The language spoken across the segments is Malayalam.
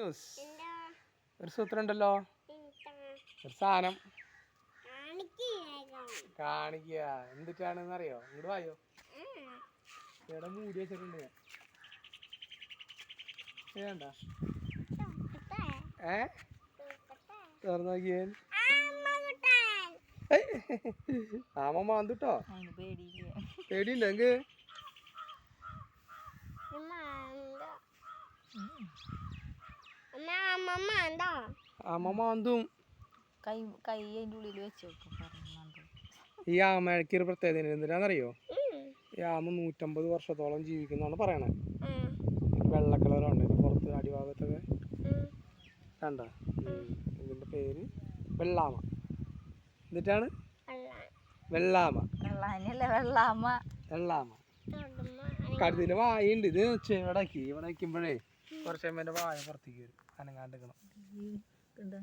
ന്യൂസ്. ഒരു സൂത്രം ഉണ്ടല്ലോ ഒരു സാധനം. കാണിക്കുക. എന്തിട്ടാണെന്ന് അറിയോ ഇങ്ങോട്ട് വായോ ഇവിടെ മൂടി വെച്ചിട്ടുണ്ട് ഞാൻ. വേണ്ട ഏ? തുറന്നു നോക്കിയേ. ആമ മാന്തുട്ടോ? പേടിയില്ല? എങ്ക് അമ്മ എന്താ? അമ്മമ്മ മാന്തും കൈ കൈ അതിന്റെ ഉള്ളിൽ വെച്ച് വെക്കും പറയുന്നുണ്ട് ഈ ആമയ്ക്ക് ഒരു പ്രത്യേകത എന്തിനാണെന്നറിയോ ഈ ആമ നൂറ്റമ്പത് വർഷത്തോളം ജീവിക്കുന്നതാണ് പറയണത് വെള്ള കളറാണ് ഇതിന്റെ പുറത്ത് അടിഭാഗത്തൊക്കെ. കണ്ട? ഇതിന്റെ പേര് വെള്ളാമ. എന്നിട്ടാണ്? വെള്ളാമ. വെള്ളാമ്മ വെള്ളാമ. കരുതിന്റെ വായുണ്ട്. ഇത് ഇവിടെ ഇവിടെ വയ്ക്കുമ്പോഴേ കുറച്ച് കഴിയുമ്പോ എന്റെ വായ പുറത്തേക്ക് വരും. അനങ്ങാണ്ടിക്കണം നമുക്കിട്ട്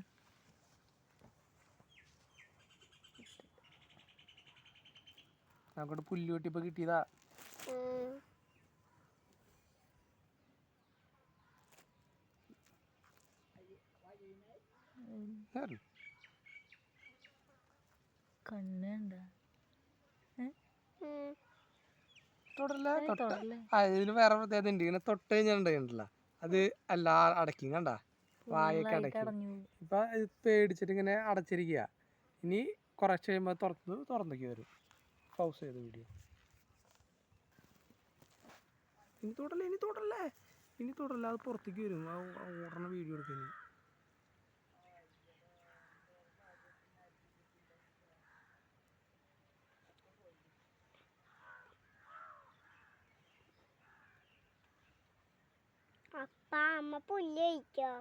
നമുക്കിവിടെ പുല്ല് വെട്ടിപ്പോ കിട്ടിയതാ. ആര്? കണ്ണ് ഉണ്ടാ തൊടല്ല? തൊട്ട. തൊടല്ലേ? ആ ഇതിന് വേറെ പ്രത്യേകത ഉണ്ട്. ഇങ്ങനെ തൊട്ട് കഴിഞ്ഞിട്ടുണ്ടല്ല അത് എല്ലാ അടക്കും കണ്ട? വായൊക്കെ അടക്കി. ഇപ്പൊ പേടിച്ചിട്ട് ഇങ്ങനെ അടച്ചിരിക്കുക ഇനി കുറച്ച് കഴിയുമ്പോൾ തുറന്ന് തുറന്നേക്ക് വരും പൗസ് ചെയ്ത വീഡിയോ ഇനി തൊടല്ലേ? ഇനി തൊടല്ലേ? ഇനി തൊടല്ല? അത് പുറത്തേക്ക് വരും. ഓടണ വീഡിയോ എടുക്കാൻ അപ്പ അമ്മ പുല്ല് കഴിക്കോ?